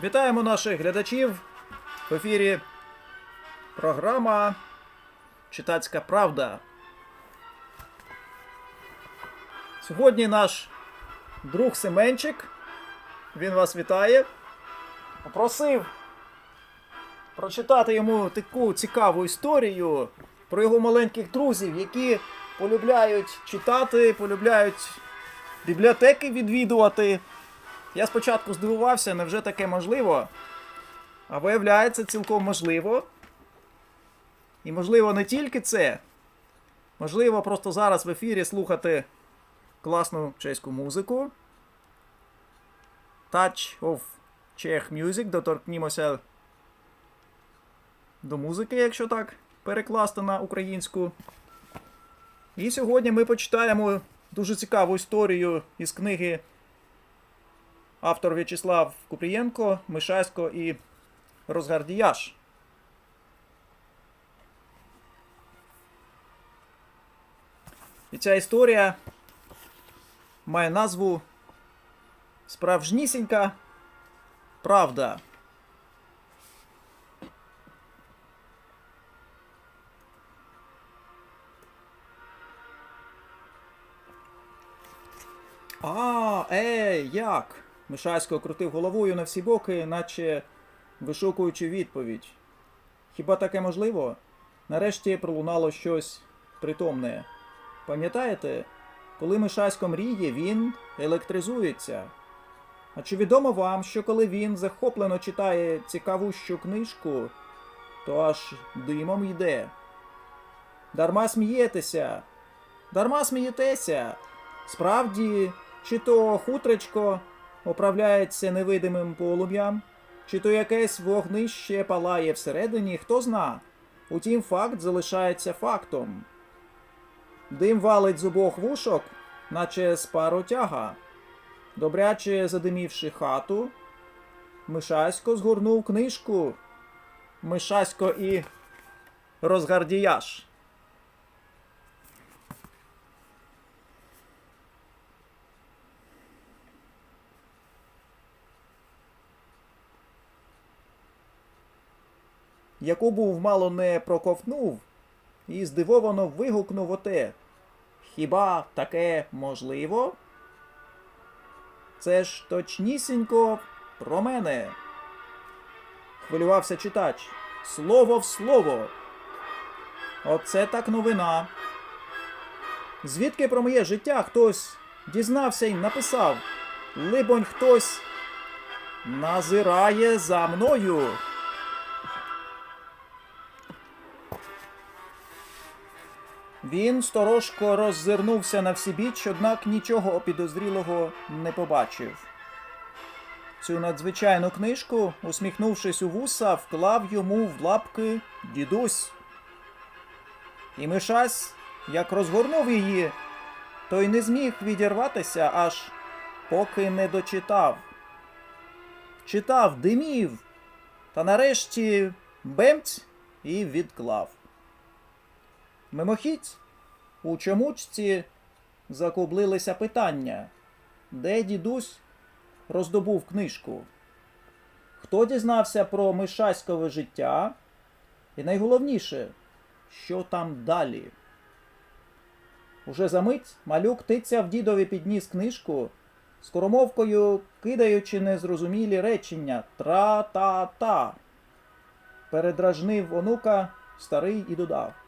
Вітаємо наших глядачів в ефірі програма Читацька Правда. Сьогодні наш друг Семенчик, він вас вітає, попросив прочитати йому таку цікаву історію про його маленьких друзів, які полюбляють читати, полюбляють бібліотеки відвідувати. Я спочатку здивувався, невже таке можливо? А виявляється, цілком можливо. І можливо не тільки це. Можливо, просто зараз в ефірі слухати класну чеську музику. Touch of Czech Music. Доторкнімося до музики, якщо так перекласти на українську. І сьогодні ми почитаємо дуже цікаву історію із книги автор В'ячеслав Купрієнко, Мишасько і Розгардіяш. І ця історія має назву Справжнісінька правда. А, ей, як? Мишасько крутив головою на всі боки, наче вишукуючи відповідь. Хіба таке можливо? Нарешті пролунало щось притомне. Пам'ятаєте, коли Мишасько мріє, він електризується. А чи відомо вам, що коли він захоплено читає цікавущу книжку, то аж димом йде? Дарма смієтеся, дарма смієтеся. Справді, чи то хутречко оправляється невидимим полум'ям, чи то якесь вогнище палає всередині, хто зна. Утім, факт залишається фактом. Дим валить з обох вушок, наче з паротяга. Добряче задимівши хату, Мишасько згорнув книжку. Мишасько і розгардіяш. Яку був мало не проковтнув, і здивовано вигукнув оте. Хіба таке можливо? Це ж точнісінько про мене. Хвилювався читач. Слово в слово. Оце так новина. Звідки про моє життя хтось дізнався і написав. Либонь, хтось назирає за мною. Він сторожко роззирнувся на всібіч, однак нічого підозрілого не побачив. Цю надзвичайну книжку, усміхнувшись у вуса, вклав йому в лапки дідусь. І Мишась, як розгорнув її, той не зміг відірватися, аж поки не дочитав. Читав, димів, та нарешті бемць і відклав. Мимохідь у чомучці закублилися питання, де дідусь роздобув книжку, хто дізнався про мишаськове життя, і найголовніше, що там далі. Уже за мить малюк тицяв дідові підніс книжку, скоромовкою кидаючи незрозумілі речення тра-та-та. Передражнив онука старий і додав.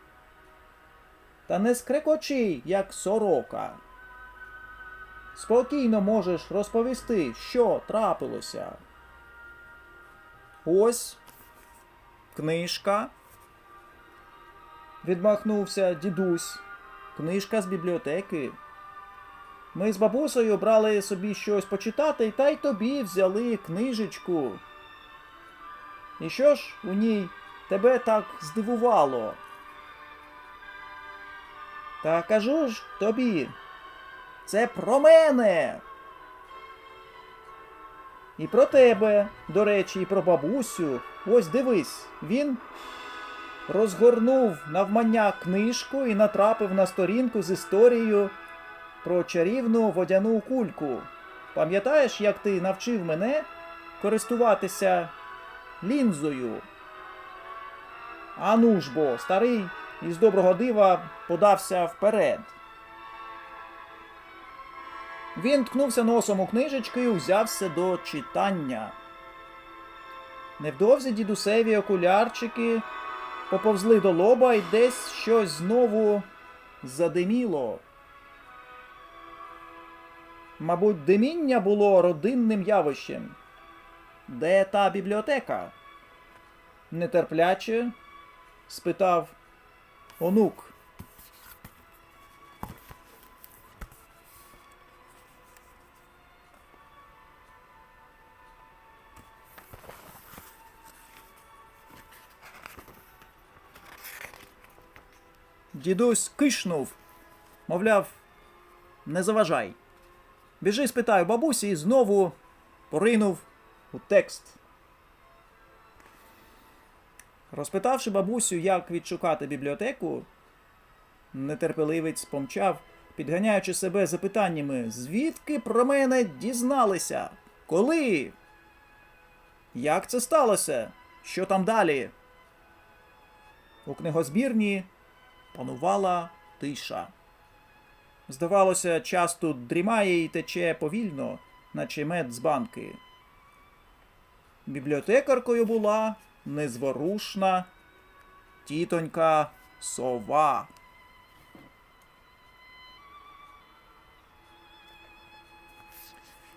Та не скрекочи, як сорока. Спокійно можеш розповісти, що трапилося. Ось книжка. Відмахнувся дідусь. Книжка з бібліотеки. Ми з бабусею брали собі щось почитати, та й тобі взяли книжечку. І що ж у ній тебе так здивувало? Та кажу ж тобі, це про мене. І про тебе, до речі, і про бабусю. Ось дивись, він розгорнув навмання книжку і натрапив на сторінку з історією про чарівну водяну кульку. Пам'ятаєш, як ти навчив мене користуватися лінзою. А ну ж бо, старий із доброго дива подався вперед. Він ткнувся носом у книжечки і узявся до читання. Невдовзі дідусеві окулярчики поповзли до лоба і десь щось знову задиміло. Мабуть, диміння було родинним явищем. Де та бібліотека? Нетерпляче спитав онук. Дідусь кишнув, мовляв, не заважай. Біжи, спитаю бабусі і знову поринув у текст. Розпитавши бабусю, як відшукати бібліотеку, нетерпеливець помчав, підганяючи себе запитаннями, звідки про мене дізналися? Коли? Як це сталося? Що там далі? У книгозбірні панувала тиша. Здавалося, час тут дрімає і тече повільно, наче мед з банки. Бібліотекаркою була незворушна тітонька сова.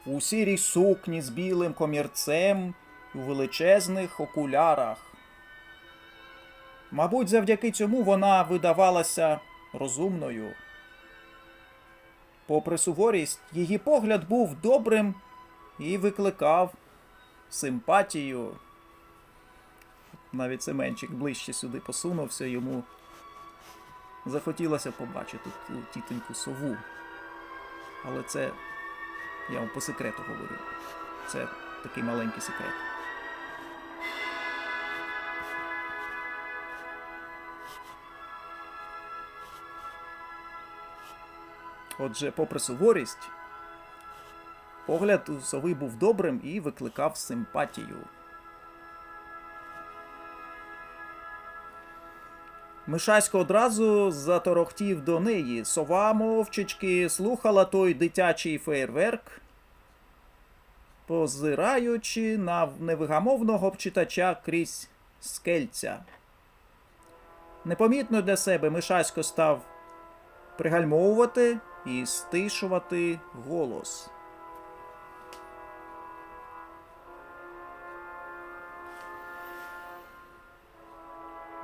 У сірій сукні з білим комірцем у величезних окулярах. Мабуть, завдяки цьому вона видавалася розумною. Попри суворість, її погляд був добрим і викликав симпатію. Навіть Семенчик ближче сюди посунувся, йому захотілося побачити ту тітоньку сову. Але це я вам по секрету говорю. Це такий маленький секрет. Отже, попри суворість, погляд у сови був добрим і викликав симпатію. Мишасько одразу заторохтів до неї. Сова мовчечки слухала той дитячий фейерверк, позираючи на невигамовного читача крізь скельця. Непомітно для себе Мишасько став пригальмовувати і стишувати голос.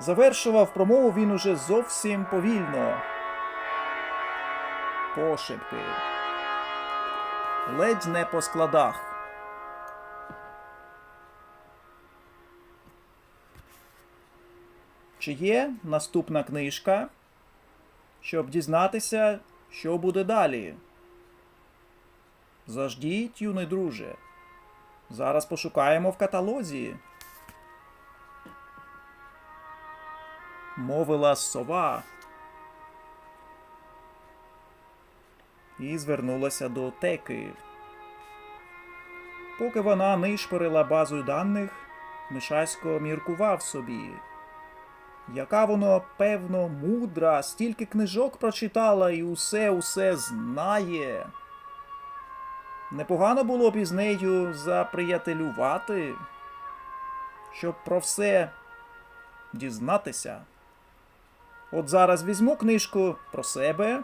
Завершував промову він уже зовсім повільно. Пошепки. Ледь не по складах. Чи є наступна книжка, щоб дізнатися, що буде далі? Заждіть, юний друже. Зараз пошукаємо в каталозі. Мовила сова. І звернулася до теки. Поки вона нишпорила базою даних, Мишасько міркував собі. Яка воно, певно, мудра, стільки книжок прочитала і усе усе знає. Непогано було б із нею заприятелювати, щоб про все дізнатися. От зараз візьму книжку про себе,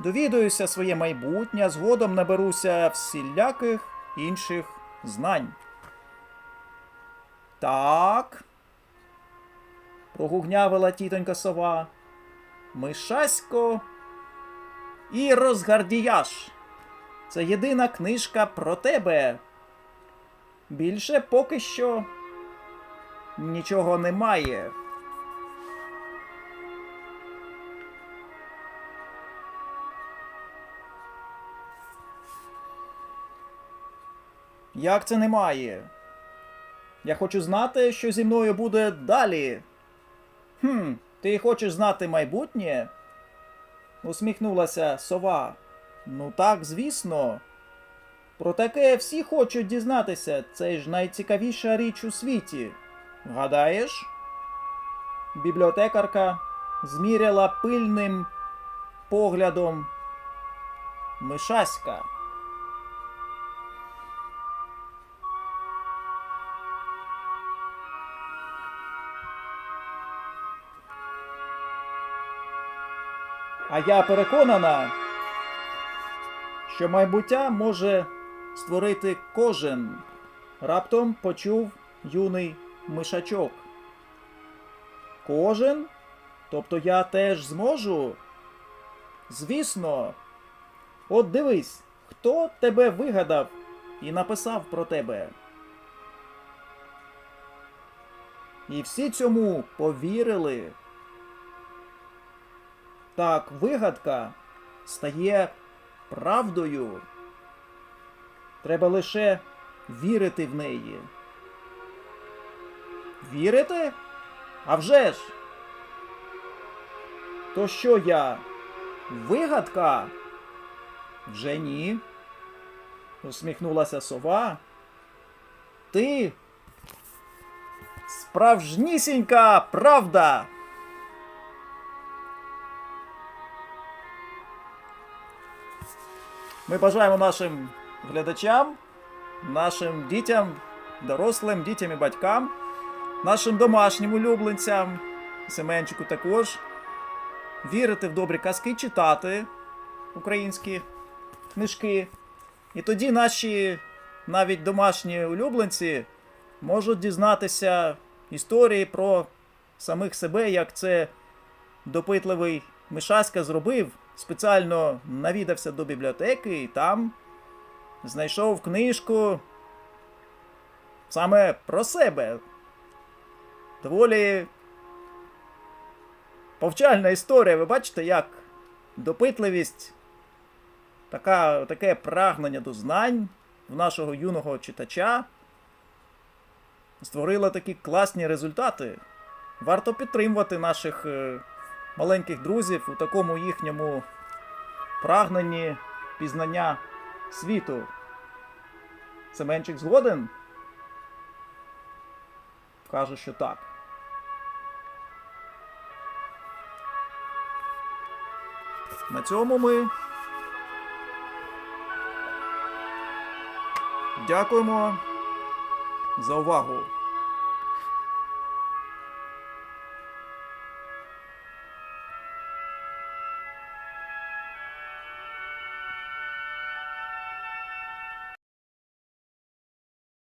довідаюся своє майбутнє, згодом наберуся всіляких інших знань. Так. прогугнявила тітонька сова. Мишасько і розгардіяш. Це єдина книжка про тебе. Більше поки що нічого немає. Як це немає? Я хочу знати, що зі мною буде далі. Хм, ти хочеш знати майбутнє? усміхнулася сова. Ну так, звісно. Про таке всі хочуть дізнатися. Це ж найцікавіша річ у світі. Гадаєш? Бібліотекарка зміряла пильним поглядом Мишаська. А я переконана, що майбуття може створити кожен. Раптом почув юний мишачок. Кожен? Тобто я теж зможу? Звісно. От дивись, хто тебе вигадав і написав про тебе. І всі цьому повірили. Так, вигадка стає правдою. Треба лише вірити в неї. Вірити? А вже ж! То що я? Вигадка? Вже ні. Усміхнулася сова. Ти справжнісінька правда. Ми бажаємо нашим глядачам, нашим дітям, дорослим, дітям і батькам, нашим домашнім улюбленцям, Семенчику також, вірити в добрі казки, читати українські книжки. І тоді наші навіть домашні улюбленці можуть дізнатися історії про самих себе, як це допитливий Мишаська зробив, спеціально навідався до бібліотеки і там знайшов книжку саме про себе. Доволі повчальна історія. Ви бачите, як допитливість, така, таке прагнення до знань в нашого юного читача створила такі класні результати. Варто підтримувати наших е, маленьких друзів у такому їхньому прагненні пізнання світу. Семенчик згоден? Каже, що так. На цьому ми дякуємо за увагу.